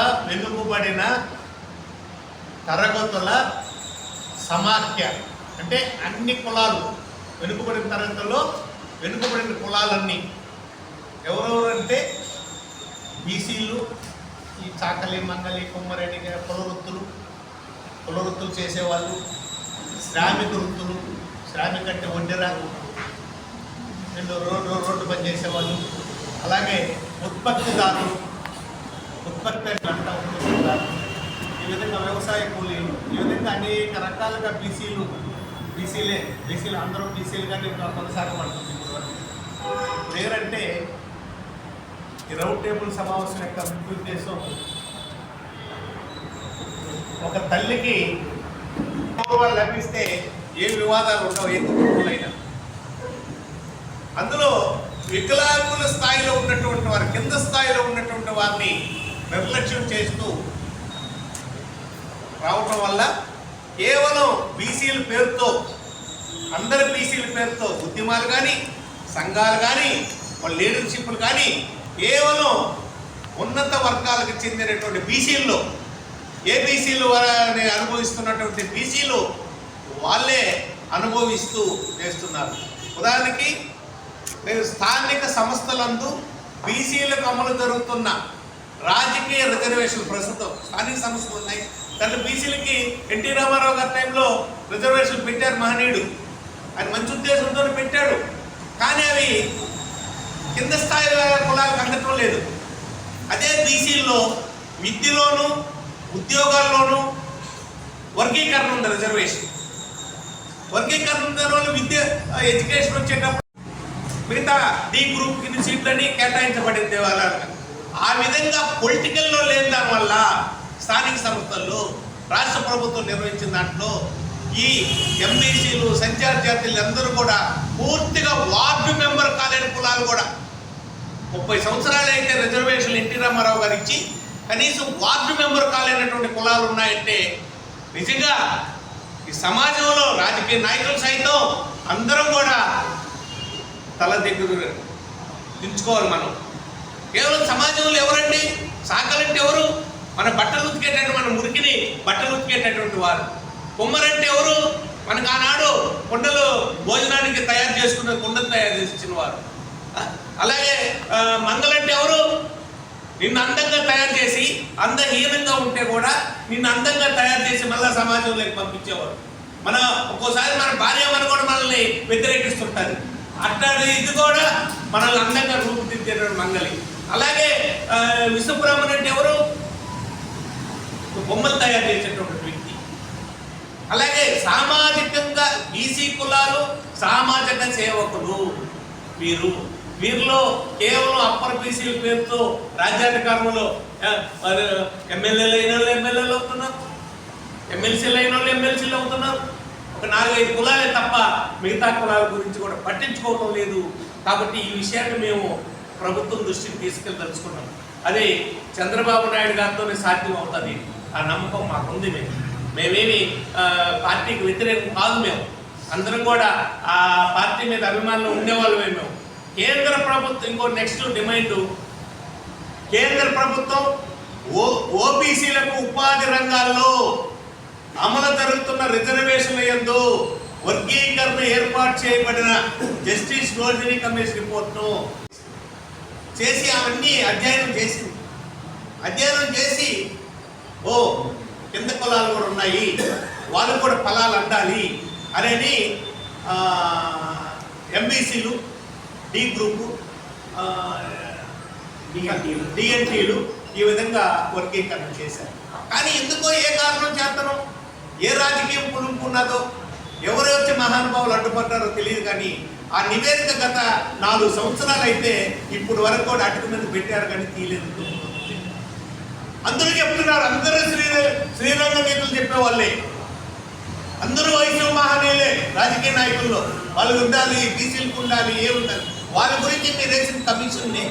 వెనుకబడిన తరగతుల సమాఖ్య. అంటే అన్ని కులాలు. వెనుకబడిన తరగతుల్లో వెనుకబడిన కులాలన్నీ. ఎవరెవరంటే బీసీలు ఈ చాకలి మంగలి కుమ్మరెడ్డి కుల వృత్తులు కుల వృత్తులు చేసేవాళ్ళు. శ్రామిక వృత్తులు. శ్రామిక అంటే వండిరా రెండు రోడ్డు రోడ్డు పని చేసేవాళ్ళు. అలాగే ఉత్పత్తిదారులు. ఉత్పత్తి అంటే అంట ఈ విధంగా వ్యవసాయ కూలీలు ఈ విధంగా అనేక రకాలుగా బీసీలు బీసీలే బీసీలు అందరూ బీసీలు కానీ కొనసాగబడుతుంది ఇప్పుడు ఈ రౌండ్ టేబుల్ సమావేశం యొక్క ముఖ్య ఉద్దేశం ఒక తల్లికి గౌరవాలు లభిస్తే ఏ వివాదాలు ఉండవు ఏ కుటుంబంలో అందులో వికలాంగుల స్థాయిలో ఉన్నటువంటి వారి కింద స్థాయిలో ఉన్నటువంటి వారిని నిర్లక్ష్యం చేస్తూ రావటం వల్ల కేవలం బీసీల పేరుతో అందరి బీసీల పేరుతో ఉద్యమాలు కానీ సంఘాలు కానీ వాళ్ళ లీడర్షిప్లు కానీ కేవలం ఉన్నత వర్గాలకు చెందినటువంటి బీసీల్లో ఏబీసీలు బీసీలు వారిని అనుభవిస్తున్నటువంటి బీసీలు వాళ్ళే అనుభవిస్తూ చేస్తున్నారు. ఉదాహరణకి నేను స్థానిక సంస్థలందు బీసీలకు అమలు జరుగుతున్న రాజకీయ రిజర్వేషన్ ప్రస్తుతం స్థానిక సంస్థలు ఉన్నాయి. దాంట్లో బీసీలకి ఎన్టీ రామారావు గారి టైంలో రిజర్వేషన్ పెట్టారు మహనీయుడు. ఆయన మంచి ఉద్దేశంతో పెట్టాడు. కానీ అవి కింద స్థాయి కులాలకు అందటం లేదు. అదే బీసీల్లో విద్యలోను ఉద్యోగాల్లోనూ వర్గీకరణ ఉంది రిజర్వేషన్ వర్గీకరణ ఉన్న వాళ్ళు విద్య ఎడ్యుకేషన్ వచ్చేటప్పుడు మిగతా డి గ్రూప్ కింద సీట్లని కేటాయించబడింది వాళ్ళ ఆ విధంగా పొలిటికల్లో లేని దానివల్ల స్థానిక సంస్థల్లో రాష్ట్ర ప్రభుత్వం నిర్వహించిన దాంట్లో ఈ ఎంబీసీలు సంచార జాతీయులు అందరూ కూడా పూర్తిగా వార్డు మెంబర్ కాలేని కులాలు కూడా. ముప్పై సంవత్సరాలు అయితే రిజర్వేషన్ ఎన్టీ రామారావు గారు ఇచ్చి కనీసం వార్డు మెంబర్ కాలేనటువంటి కులాలు ఉన్నాయంటే నిజంగా ఈ సమాజంలో రాజకీయ నాయకులు సైతం అందరం కూడా తల దగ్గర దించుకోవాలి మనం. కేవలం సమాజంలో ఎవరండి? సాకలంటే ఎవరు? మన బట్టలు ఉతికేటటువంటి మన మురికిని బట్టలు ఉతికేటటువంటి వారు. కుమ్మరంటే ఎవరు? మనకు ఆనాడు కుండలు భోజనానికి తయారు చేసుకున్న కుండలు తయారు చేసి వారు. అలాగే మందలంటే ఎవరు? నిన్ను అందంగా తయారు చేసి అందహీనంగా ఉంటే కూడా నిన్ను అందంగా తయారు చేసి మళ్ళీ సమాజంలోకి పంపించేవారు. మన ఒక్కోసారి మన భార్య మన కూడా మనల్ని వ్యతిరేకిస్తుంటారు అట్లాంటి ఇది కూడా మనల్ని అందంగా రూపుదిద్దేటువంటి మంగళి అలాగే ఆ, అంటే ఎవరు? బొమ్మలు తయారు చేసేటువంటి వ్యక్తి. అలాగే సామాజికంగా బీసీ కులాలు సామాజిక సేవకులు వీరు. వీరిలో కేవలం అప్పర్ బీసీల పేరుతో రాజ్యాధికారంలో మరి ఎమ్మెల్యేలు అయిన వాళ్ళు ఎమ్మెల్యేలు అవుతున్నారు. ఎమ్మెల్సీలు అయిన వాళ్ళు ఎమ్మెల్సీలు అవుతున్నారు. ఒక నాలుగైదు కులాలే తప్ప మిగతా కులాల గురించి కూడా పట్టించుకోవటం లేదు. కాబట్టి ఈ విషయాన్ని మేము ప్రభుత్వం దృష్టికి తీసుకెళ్ళదలుచుకున్నాం అదే చంద్రబాబు నాయుడు గారితోనే సాధ్యం అవుతుంది ఆ నమ్మకం మాకుంది మేము. మేమేమి పార్టీకి వ్యతిరేకం కాదు మేము. అందరం కూడా ఆ పార్టీ మీద అభిమానులు ఉండేవాళ్ళమే మేము. కేంద్ర ప్రభుత్వం ఇంకో నెక్స్ట్ డిమాండ్. కేంద్ర ప్రభుత్వం ఓ ఓబీసీలకు ఉపాధి రంగాల్లో అమలు జరుగుతున్న రిజర్వేషన్ల ఎందు వర్గీకరణ ఏర్పాటు చేయబడిన జస్టిస్ రోజిని కమిషన్ రిపోర్ట్ను చేసి అవన్నీ అధ్యయనం చేసింది అధ్యయనం చేసి ఓ కింద కులాలు కూడా ఉన్నాయి వాళ్ళు కూడా ఫలాలు అందాలి అనేది ఎంబీసీలు డి గ్రూపు డిఎన్టీలు ఈ విధంగా వర్గీకరణ చేశారు. కానీ ఎందుకో ఏ కారణం చేతనో ఏ రాజకీయం పులుపున్నదో ఎవరు వచ్చి మహానుభావులు అడ్డుపడ్డారో తెలియదు కానీ ఆ నివేదిక గత నాలుగు సంవత్సరాలు అయితే ఇప్పుడు వరకు కూడా అటుకు మీద పెట్టారు కానీ తీయలేదు. అందరూ చెప్తున్నారు అందరూ శ్రీ శ్రీరంగ నేతలు చెప్పేవాళ్ళే. అందరూ వైష్ణవ మహనీయులే రాజకీయ నాయకుల్లో. వాళ్ళు ఉండాలి బీసీలకు ఉండాలి ఏ ఉండాలి. వాళ్ళ గురించి మీరు వేసిన కమిషన్ని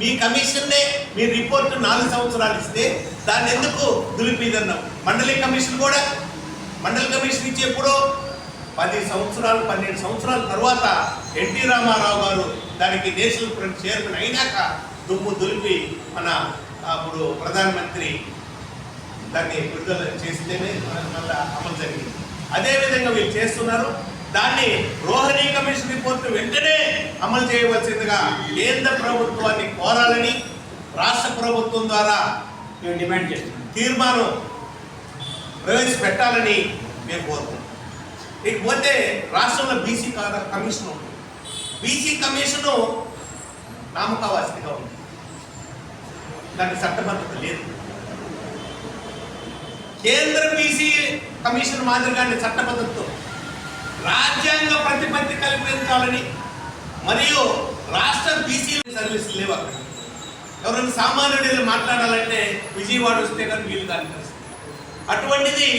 మీ కమిషన్నే మీ రిపోర్ట్ నాలుగు సంవత్సరాలు ఇస్తే దాన్ని ఎందుకు దులిపిదన్నాం మండలి కమిషన్ కూడా మండలి కమిషన్ ఇచ్చి ఎప్పుడో పది సంవత్సరాలు పన్నెండు సంవత్సరాల తర్వాత ఎన్టీ రామారావు గారు దానికి నేషనల్ ఫ్రంట్ చైర్మన్ అయినాక దుమ్ము దులిపి మన అప్పుడు ప్రధానమంత్రి దాన్ని విడుదల చేస్తేనే మళ్ళా అమలు జరిగింది. అదేవిధంగా వీళ్ళు చేస్తున్నారు. దాన్ని రోహిణి కమిషన్ రిపోర్ట్ వెంటనే అమలు చేయవలసిందిగా కేంద్ర ప్రభుత్వాన్ని కోరాలని రాష్ట్ర ప్రభుత్వం ద్వారా మేము డిమాండ్ చేస్తున్నాం. తీర్మానం ప్రవేశపెట్టాలని మేము కోరుతున్నాం. ఇకపోతే రాష్ట్రంలో బీసీ కమిషన్ ఉంది బీసీ కమిషను నామకావాసిగా ఉంది దానికి చట్టబద్ధత లేదు కేంద్ర బీసీ కమిషన్ మాదిరిగానే చట్టబద్ధతతో రాజ్యాంగ ప్రతిపత్తి కల్పించాలని మరియు రాష్ట్ర బీసీ సర్వీసులు లేవు అక్కడ ఎవరైనా సామాన్యుడు మాట్లాడాలంటే విజయవాడ వస్తే కానీ వీలు కానీ అటువంటిది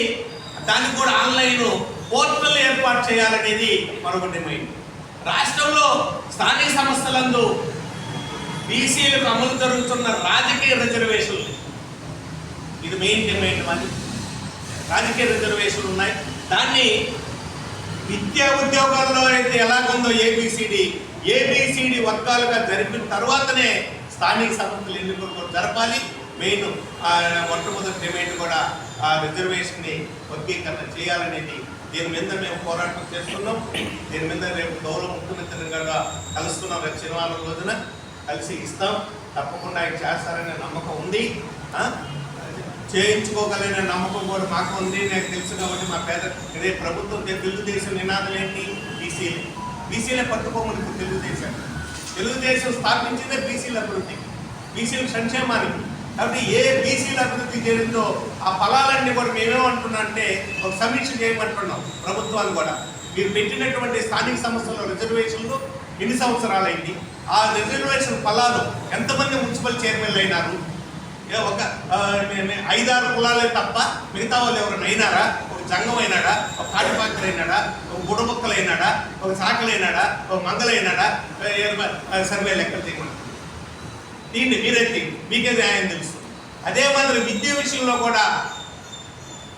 దానికి కూడా ఆన్లైన్ పోర్టల్ ఏర్పాటు చేయాలనేది మరొక డిమాండ్. రాష్ట్రంలో స్థానిక సంస్థలందు బీసీలకు అమలు జరుగుతున్న రాజకీయ రిజర్వేషన్లు. ఇది మెయిన్ డిమాండ్ మరి రాజకీయ రిజర్వేషన్లు ఉన్నాయి. దాన్ని విద్యా ఉద్యోగాల్లో అయితే ఎలాగుందో ఏబిసిడి ఏబిసిడి వర్గాలుగా జరిపిన తర్వాతనే స్థానిక సంస్థలు ఎన్నికలు జరపాలి. మెయిన్ మొట్టమొదటి డిమాండ్ కూడా ఆ రిజర్వేషన్ని వర్గీకరణ చేయాలనేది దీని మీద మేము పోరాటం చేస్తున్నాం. దీని మీద రేపు గౌరవ ముఖ్యమంత్రి గారు కలుస్తున్నాం రేపు శనివారం రోజున. కలిసి ఇస్తాం. తప్పకుండా ఆయన చేస్తారనే నమ్మకం ఉంది. చేయించుకోగలనే నమ్మకం కూడా మాకు ఉంది. నాకు తెలుసు కాబట్టి మా పేద ఇదే ప్రభుత్వం తెలుగుదేశం నినాదం ఏంటి? బీసీలే. బీసీలే పట్టుకోమని తెలుగుదేశం. తెలుగుదేశం స్థాపించిందే బీసీల అభివృద్ధి. బీసీల సంక్షేమానికి. కాబట్టి ఏ బీసీల అభివృద్ధి జరిగిందో ఆ ఫలాలన్నీ కూడా మేమేమంటున్నా అంటే ఒక సమీక్ష చేయమంటున్నాం ప్రభుత్వాలు కూడా. మీరు పెట్టినటువంటి స్థానిక సంస్థల రిజర్వేషన్లు ఎన్ని సంవత్సరాలైంది? ఆ రిజర్వేషన్ ఫలాలు ఎంతమంది మున్సిపల్ చైర్మన్లు అయినారు? ఏ ఒక ఐదారు కులాలే తప్ప మిగతా వాళ్ళు ఎవరైనా అయినారా? ఒక జంగం అయినాడా? ఒక కాటిపాకలు అయినాడా? ఒక బుడబుక్కలు అయినాడా? ఒక సాకలు అయినాడా? ఒక మంగలు అయినాడా? సర్వే లెక్కలు చేయకుండా. దీన్ని మీరే మీకే న్యాయం తెలుసు. అదే మాదిరి విద్య విషయంలో కూడా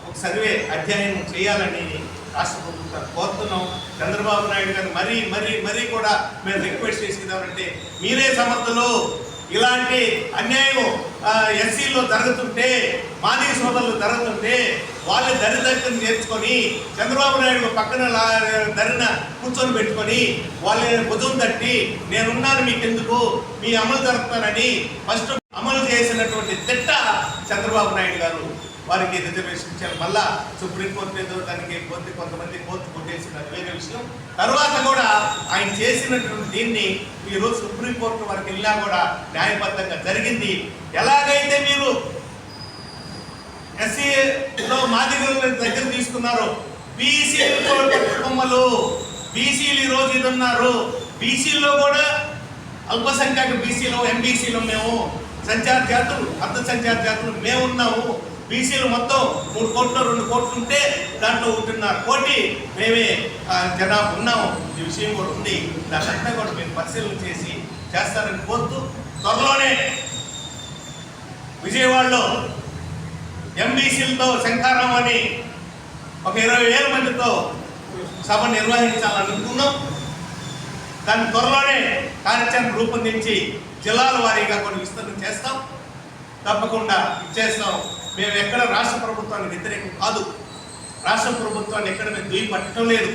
ఒక సర్వే అధ్యయనం చేయాలని రాష్ట్ర ప్రభుత్వం కోరుతున్నాం. చంద్రబాబు నాయుడు గారు మరీ మరీ మరీ కూడా మేము రిక్వెస్ట్ చేసేదామంటే మీరే సమర్థులు. ఇలాంటి అన్యాయం ఎస్సీల్లో జరుగుతుంటే మాదిగ సోదరులు జరుగుతుంటే వాళ్ళు దరిద్రం నేర్చుకొని చంద్రబాబు నాయుడు పక్కన దరిన కూర్చొని పెట్టుకొని వాళ్ళని భుజం తట్టి నేనున్నాను మీకెందుకు? మీ అమలు జరుపుతానని ఫస్ట్ అమలు చేసినటువంటి తిట్ట చంద్రబాబు నాయుడు గారు. వారికి రిజర్వేషన్ ఇచ్చారు మళ్ళా సుప్రీంకోర్టు ఏదో దానికి కొద్ది కొంతమంది కోర్టు కొట్టేసిన వేరే విషయం. తర్వాత కూడా ఆయన చేసినటువంటి దీన్ని ఈరోజు సుప్రీంకోర్టు వరకు వెళ్ళినా కూడా న్యాయబద్ధంగా జరిగింది. ఎలాగైతే మీరు ఎస్సీలో మాదిగల దగ్గర తీసుకున్నారు బీసీలు బొమ్మలు బీసీలు ఈ రోజు ఇది ఉన్నారు బీసీలో కూడా అల్పసంఖ్యాక బీసీలో ఎంబీసీలో మేము సంచార జాతులు అర్ధ సంచార జాతులు మేము ఉన్నాము బీసీలు మొత్తం మూడు కోట్లు రెండు కోట్లు ఉంటే దాంట్లో ఒకటిన్నర కోటి మేమే జనాభా ఉన్నాము. ఈ విషయం కూడా ఉంది. దానంతా కూడా మేము పరిశీలన చేసి చేస్తారని కోరుతూ త్వరలోనే విజయవాడలో ఎంబీసీలతో శంకారాం అని ఒక ఇరవై వేల మందితో సభ నిర్వహించాలనుకున్నాం దాని దాన్ని త్వరలోనే కార్యాచరణ రూపొందించి జిల్లాల వారీగా కొన్ని విస్తరణ చేస్తాం. తప్పకుండా ఇచ్చేస్తాం. మేము ఎక్కడ రాష్ట్ర ప్రభుత్వానికి వ్యతిరేకం కాదు. రాష్ట్ర ప్రభుత్వాన్ని ఎక్కడ మేము దుయ్యి పట్టడం లేదు.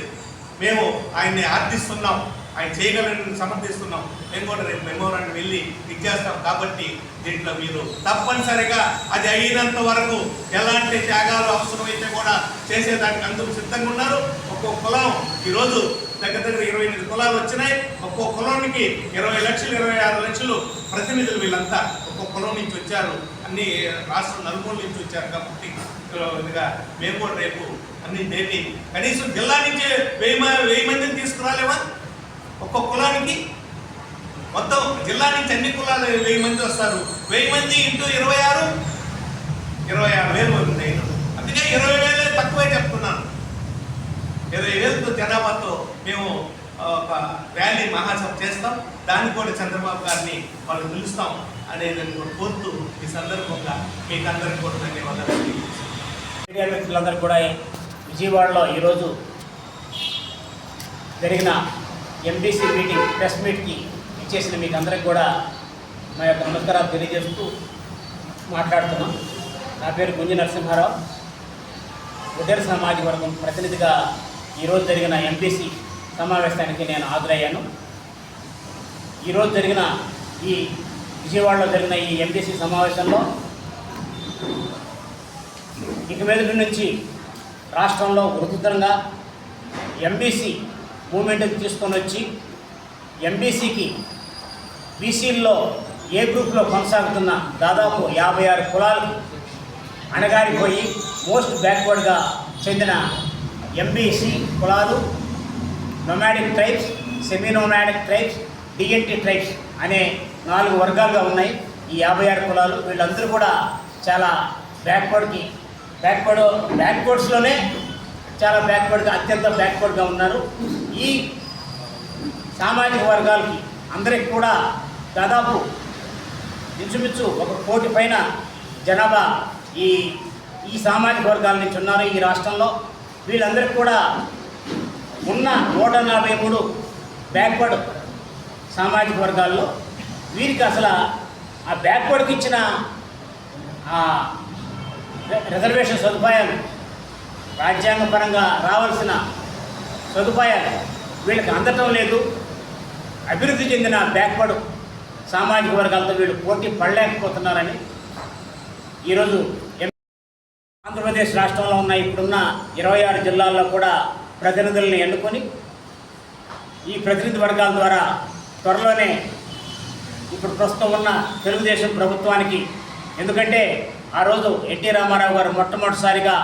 మేము ఆయన్ని ఆర్థిస్తున్నాం ఆయన చేయగలని సమర్థిస్తున్నాం. మేము కూడా రేపు మెమోరాన్ని వెళ్ళి ఇచ్చేస్తాం కాబట్టి దీంట్లో మీరు తప్పనిసరిగా అది అయినంత వరకు ఎలాంటి త్యాగాలు అవసరమైతే కూడా చేసేదానికి అందరూ సిద్ధంగా ఉన్నారు. ఒక్కో కులం ఈరోజు దగ్గర దగ్గర ఇరవై ఎనిమిది కులాలు వచ్చినాయి. ఒక్కో కులానికి ఇరవై లక్షలు ఇరవై ఆరు లక్షలు ప్రతినిధులు వీళ్ళంతా ఒక్కో కులం నుంచి వచ్చారు. అన్ని రాష్ట్రం నలుమూల నుంచి వచ్చారు కాబట్టి ఇదిగా మేము కూడా రేపు అన్ని దేని కనీసం జిల్లా నుంచి వెయ్యి మ- వెయ్యి మందిని తీసుకురాలేమా ఒక్కొక్క కులానికి? మొత్తం జిల్లా నుంచి అన్ని కులాలు వెయ్యి మంది వస్తారు. వెయ్యి మంది ఇంటూ ఇరవై ఆరు? ఇరవై ఆరు వేలు ఉంది అందుకే ఇరవై వేలే తక్కువే చెప్తున్నాను. ఇరవై వేలతో జనాభాతో మేము ఒక ర్యాలీ మహాసభ చేస్తాం. దానికి కూడా చంద్రబాబు గారిని వాళ్ళు పిలుస్తాం అనేదని కూడా కోరుతూ ఈ సందర్భంగా మీకు అందరికీ కూడా ధన్యవాదాలు మీడియా మిత్రులందరూ కూడా విజయవాడలో ఈరోజు జరిగిన ఎంబీసీ మీటింగ్ ప్రెస్ మీట్కి ఇచ్చేసిన మీకు అందరికి కూడా మా యొక్క నమస్కారాలు తెలియజేస్తూ మాట్లాడుతున్నాం. నా పేరు గుంజి నరసింహారావు. ఉదయ సమాజ వర్గం ప్రతినిధిగా ఈరోజు జరిగిన ఎంపీసీ సమావేశానికి నేను హాజరయ్యాను. ఈరోజు జరిగిన ఈ విజయవాడలో జరిగిన ఈ ఎంబీసీ సమావేశంలో ఇక మీదటి నుంచి రాష్ట్రంలో వృద్ధితరంగా ఎంబీసీ మూమెంట్ తీసుకొని వచ్చి ఎంబీసీకి బీసీల్లో ఏ గ్రూప్లో కొనసాగుతున్న దాదాపు యాభై ఆరు కులాలు అణగారిపోయి మోస్ట్ బ్యాక్వర్డ్గా చెందిన ఎంబీసీ కులాలు nomadic tribes semi nomadic tribes DNT tribes అనే నాలుగు వర్గాలుగా ఉన్నాయి. ఈ యాభై ఆరు కులాలు వీళ్ళందరూ కూడా చాలా బ్యాక్వర్డ్కి బ్యాక్వర్డ్ బ్యాక్వర్డ్స్లోనే చాలా బ్యాక్వర్డ్గా అత్యంత బ్యాక్వర్డ్గా ఉన్నారు. ఈ సామాజిక వర్గాలకి అందరికి కూడా దాదాపు ఇంచుమించు ఒక కోటి పైన జనాభా ఈ ఈ సామాజిక వర్గాల నుంచి ఉన్నారు ఈ రాష్ట్రంలో. వీళ్ళందరికీ కూడా ఉన్న నూట నలభై మూడు బ్యాక్వర్డ్ సామాజిక వర్గాల్లో వీరికి అసలు ఆ బ్యాక్వర్డ్కి ఇచ్చిన ఆ రిజర్వేషన్ సదుపాయాలు రాజ్యాంగపరంగా రావాల్సిన సదుపాయాలు వీళ్ళకి అందటం లేదు. అభివృద్ధి చెందిన బ్యాక్వర్డ్ సామాజిక వర్గాలతో వీళ్ళు పోటీ పడలేకపోతున్నారని ఈరోజు ఎం- ఆంధ్రప్రదేశ్ రాష్ట్రంలో ఉన్న ఇప్పుడున్న ఇరవై ఆరు జిల్లాల్లో కూడా ప్రతినిధులను ఎన్నుకొని ఈ ప్రతినిధి వర్గాల ద్వారా త్వరలోనే ఇప్పుడు ప్రస్తుతం ఉన్న తెలుగుదేశం ప్రభుత్వానికి. ఎందుకంటే ఆ రోజు ఎన్టీ రామారావు గారు మొట్టమొదటిసారిగా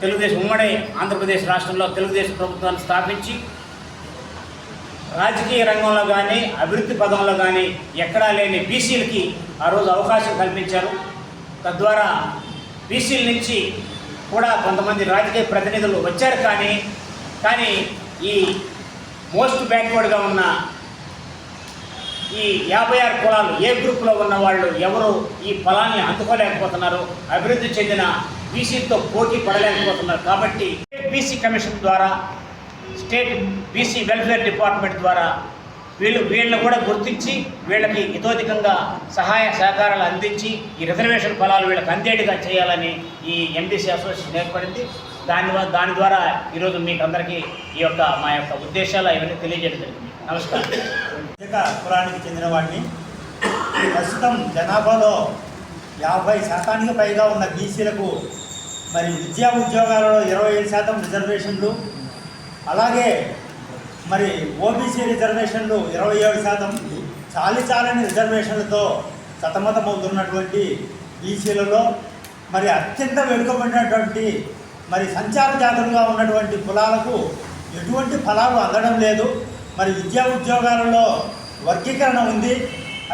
తెలుగుదేశం ఉమ్మడి ఆంధ్రప్రదేశ్ రాష్ట్రంలో తెలుగుదేశం ప్రభుత్వాన్ని స్థాపించి రాజకీయ రంగంలో కానీ అభివృద్ధి పదంలో కానీ ఎక్కడా లేని బీసీలకి ఆ రోజు అవకాశం కల్పించారు. తద్వారా బీసీల నుంచి కూడా కొంతమంది రాజకీయ ప్రతినిధులు వచ్చారు కానీ కానీ ఈ మోస్ట్ బ్యాక్వర్డ్గా ఉన్న ఈ యాభై ఆరు కులాలు ఏ గ్రూప్లో ఉన్న వాళ్ళు ఎవరు ఈ ఫలాన్ని అందుకోలేకపోతున్నారు అభివృద్ధి చెందిన బీసీతో పోటీ పడలేకపోతున్నారు కాబట్టి బీసీ కమిషన్ ద్వారా స్టేట్ బీసీ వెల్ఫేర్ డిపార్ట్మెంట్ ద్వారా వీళ్ళు వీళ్ళని కూడా గుర్తించి వీళ్ళకి ఇతోధికంగా సహాయ సహకారాలు అందించి ఈ రిజర్వేషన్ ఫలాలు వీళ్ళకి అందేటిగా చేయాలని ఈ ఎంబీసీ అసోసియేషన్ ఏర్పడింది. దాని దాని ద్వారా ఈరోజు మీకు అందరికీ ఈ యొక్క మా యొక్క ఉద్దేశాలు ఇవన్నీ తెలియజేయడం జరిగింది. నమస్కారం. ప్రత్యేక కులానికి చెందిన వాడిని. ప్రస్తుతం జనాభాలో యాభై శాతానికి పైగా ఉన్న బీసీలకు మరి విద్యా ఉద్యోగాలలో ఇరవై ఐదు శాతం రిజర్వేషన్లు. అలాగే మరి ఓబీసీ రిజర్వేషన్లు ఇరవై ఏడు శాతం. చాలి చాలని రిజర్వేషన్లతో సతమతమవుతున్నటువంటి బీసీలలో మరి అత్యంత వెనుకబడినటువంటి మరి సంచార జాతులుగా ఉన్నటువంటి కులాలకు ఎటువంటి ఫలాలు అందడం లేదు. మరి విద్యా ఉద్యోగాలలో వర్గీకరణ ఉంది.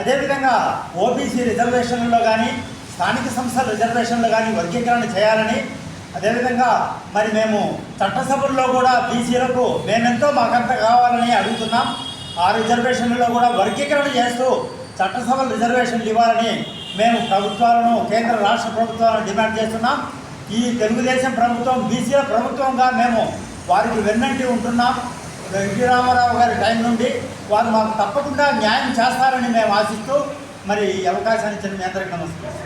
అదేవిధంగా ఓబీసీ రిజర్వేషన్లలో కానీ స్థానిక సంస్థల రిజర్వేషన్లు కానీ వర్గీకరణ చేయాలని అదేవిధంగా మరి మేము చట్టసభల్లో కూడా బీసీలకు మేమెంతో మాకంత కావాలని అడుగుతున్నాం. ఆ రిజర్వేషన్లలో కూడా వర్గీకరణ చేస్తూ చట్టసభల రిజర్వేషన్లు ఇవ్వాలని మేము ప్రభుత్వాలను కేంద్ర రాష్ట్ర ప్రభుత్వాలను డిమాండ్ చేస్తున్నాం. ఈ తెలుగుదేశం ప్రభుత్వం బీసీల ప్రభుత్వంగా మేము వారికి వెన్నంటి ఉంటున్నాం. ఎన్టీ రామారావు గారి టైం నుండి వారు మాకు తప్పకుండా న్యాయం చేస్తారని మేము ఆశిస్తూ మరి ఈ అవకాశాన్ని ఇచ్చిన మీ అందరికీ నమస్కారం.